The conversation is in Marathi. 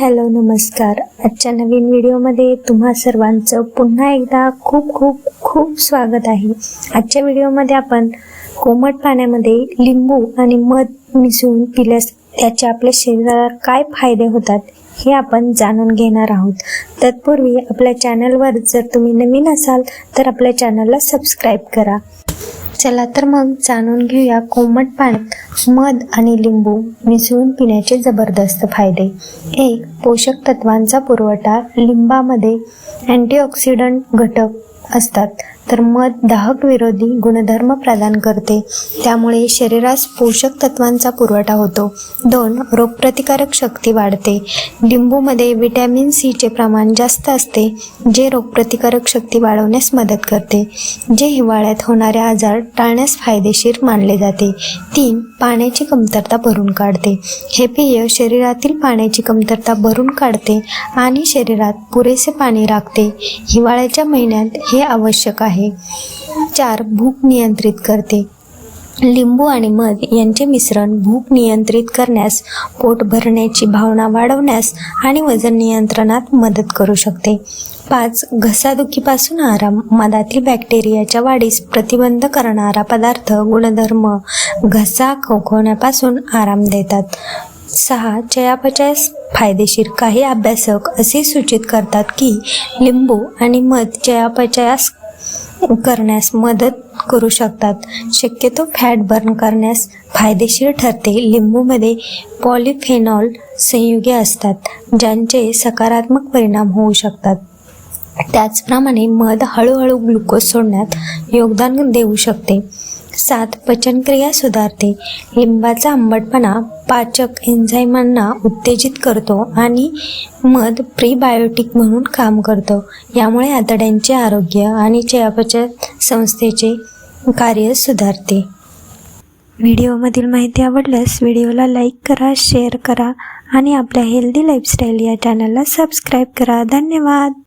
हॅलो नमस्कार. आजच्या नवीन व्हिडिओमध्ये तुम्हा सर्वांचं पुन्हा एकदा खूप खूप खूप स्वागत आहे. आजच्या व्हिडिओमध्ये आपण कोमट पाण्यामध्ये लिंबू आणि मध मिसळून पिल्यास त्याचे आपल्या शरीराला काय फायदे होतात हे आपण जाणून घेणार आहोत. तत्पूर्वी आपल्या चॅनलवर जर तुम्ही नवीन असाल तर आपल्या चॅनलला सबस्क्राईब करा. चला तर मग जाणून घेऊया कोमट पाण्यात मध आणि लिंबू मिसळून पिण्याचे जबरदस्त फायदे. एक पोषक तत्वांचा पुरवठा लिंबामध्ये अँटीऑक्सिडंट घटक असतात. तर मध दाहक विरोधी गुणधर्म प्रदान करते. त्यामुळे शरीरास पोषक तत्वांचा पुरवठा होतो. दोन रोगप्रतिकारक शक्ती वाढते. लिंबूमध्ये विटॅमिन सीचे प्रमाण जास्त असते जे रोगप्रतिकारक शक्ती वाढवण्यास मदत करते. जे हिवाळ्यात होणारे आजार टाळण्यास फायदेशीर मानले जाते. तीन पाण्याची कमतरता भरून काढते. हे पेय शरीरातील पाण्याची कमतरता भरून काढते आणि शरीरात पुरेसे पाणी राखते. हिवाळ्याच्या महिन्यात हे आवश्यक आहे. चार भूक नियंत्रित करते. लिंबू आणि मध यांचे मिश्रण भूक नियंत्रित करण्यास पोट भरण्याची भावना वाढवण्यास आणि वजन नियंत्रणात मदत करू शकते. पाच घसादुखीपासून आराम. मधातील बॅक्टेरियाच्या वाढीस प्रतिबंध करणारा पदार्थ गुणधर्म घसा खवखवण्यापासून आराम देतात. सहा चयापचयास फायदेशीर काही अभ्यासक असे सूचित करतात की लिंबू आणि मध चयापचयास करण्यास मदत करू शकतात. शक्यतो फॅट बर्न करण्यास फायदेशीर ठरते. लिंबूमध्ये पॉलिफेनॉल संयुगे असतात ज्यांचे सकारात्मक परिणाम होऊ शकतात. त्याचप्रमाणे मध हळूहळू ग्लुकोज सोडण्यात योगदान देऊ शकते. सात पचनक्रिया सुधारते. लिंबाचा आंबटपणा पाचक एन्झाईमांना उत्तेजित करतो आणि मध प्रीबायोटिक म्हणून काम करतो. यामुळे आतड्यांचे आरोग्य आणि चयापचय संस्थेचे कार्य सुधारते. व्हिडिओमधील माहिती आवडल्यास व्हिडिओला लाईक करा शेअर करा आणि आपल्या हेल्दी लाईफस्टाईल या चॅनलला सबस्क्राईब करा. धन्यवाद!